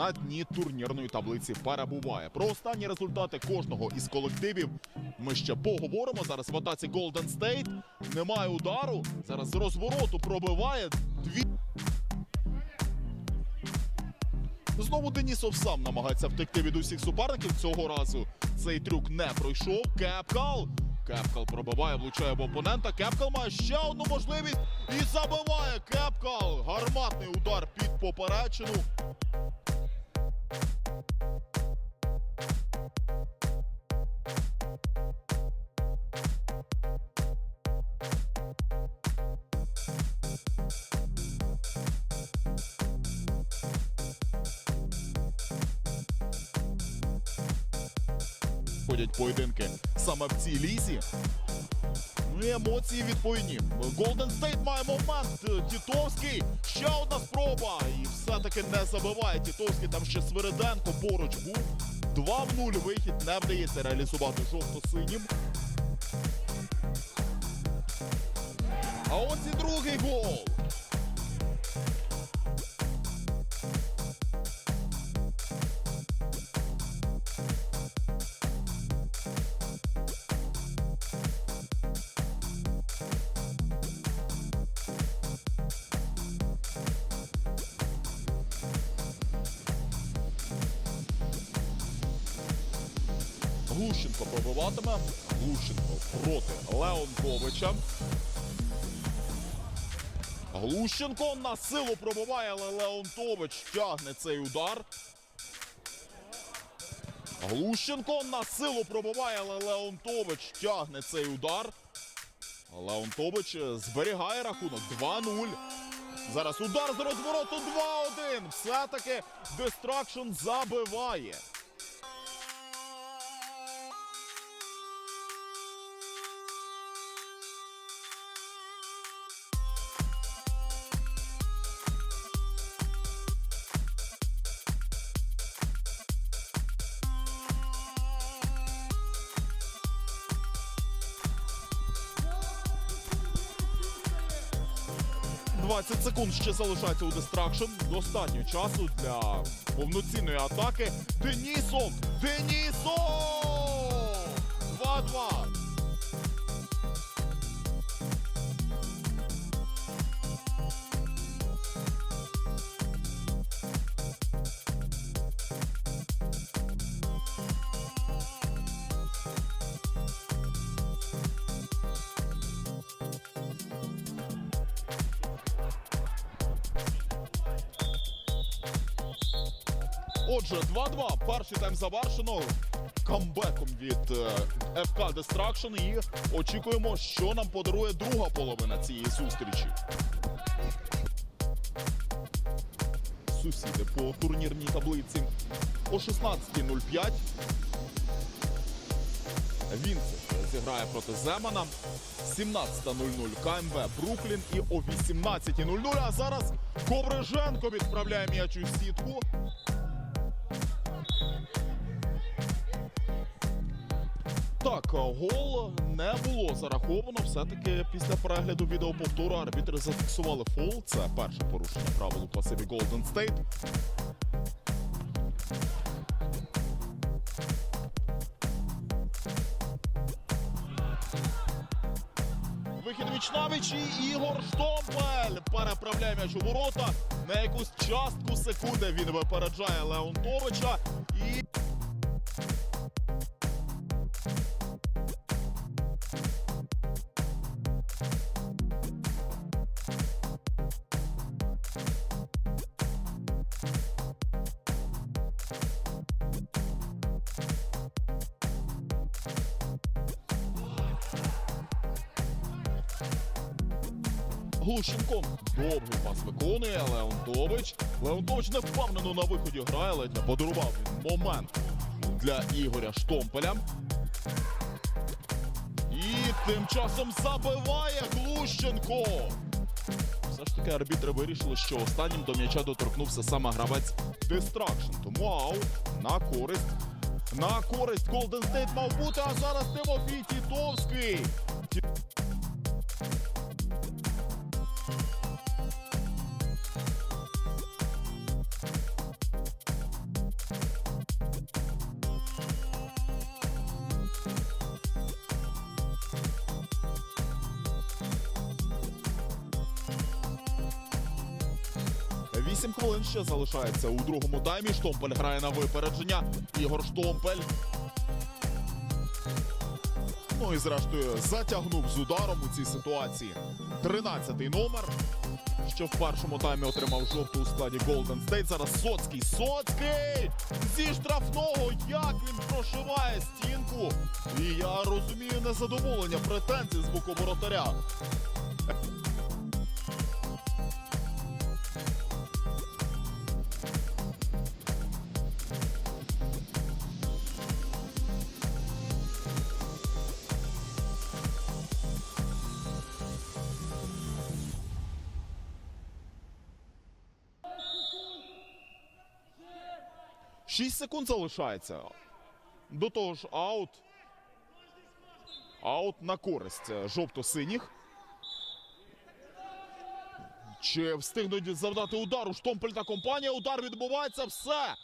На дні турнірної таблиці перебуває. Про останні результати кожного із колективів ми ще поговоримо. Зараз в атаці Golden State. Немає удару. Зараз з розвороту пробиває дві. Знову Денісов сам намагається втекти від усіх суперників. Цього разу цей трюк не пройшов. Кепкал. Кепкал пробиває, влучає в опонента. Кепкал має ще одну можливість і забиває Кепкал. Гарматний удар під поперечину. Ходять поєдинки саме в цій лізі. Ну і емоції відповідні. Golden State має момент. Тітовський. Ще одна спроба. І все-таки не забиває. Тітовський там ще Свириденко поруч був. 2 в 0 вихід не вдається реалізувати жовто-синім. А ось і другий гол. Глущенко пробиватиме. Глущенко проти Леонковича. Глущенко на силу пробиває, але Леонтович тягне цей удар. Глущенко на силу пробиває, але Леонтович тягне цей удар. Леонтович зберігає рахунок 2-0. Зараз удар з розвороту 2-1. Все-таки Дестракшн забиває. – 20 секунд ще залишається у дистракшн. Достатньо часу для повноцінної атаки. Денісов! Денісов! 2-2. Отже, 2-2. Перший тайм завершено. Камбеком від е, ФК Дестракшн. І очікуємо, що нам подарує друга половина цієї зустрічі. Сусіди по турнірній таблиці. О 16.05. Вінцев зіграє проти Земана. 17.00 КМВ Бруклін і о 18.00. А зараз Ковриженко відправляє м'яч у сітку. Так, гол не було зараховано. Все-таки після перегляду відеоповтору арбітри зафіксували фол. Це перше порушення правил у пасиві Golden State. Вихід вічнавіч і Ігор Штомпель переправляє м'яч у ворота. На якусь частку секунди він випереджає Леонтовича. І Глущенко. Довгий пас виконує Леонтович. Леонтович не впевнено на виході грає, ледь подарував момент для Ігоря Штомпеля. І тим часом забиває Глущенко. Все ж таки арбітри вирішили, що останнім до м'яча доторкнувся саме гравець Дистракшн. Тому аут на користь. На користь Голден Стейт мав бути, а зараз Тимофій Тітовський. Ті- Вісім хвилин ще залишається у другому таймі. Штомпель грає на випередження. Ігор Штомпель. Ну і зрештою затягнув з ударом у цій ситуації. Тринадцятий номер. Що в першому таймі отримав жовту у складі Golden State. Зараз Соцький. Соцький! Зі штрафного. Як він прошиває стінку. І я розумію незадоволення претензій з боку воротаря. Шість секунд залишається. До того ж, аут. Аут на користь е, жовто-синіх. Чи встигнуть завдати удару? Штомпель та компанія. Удар відбувається. Все.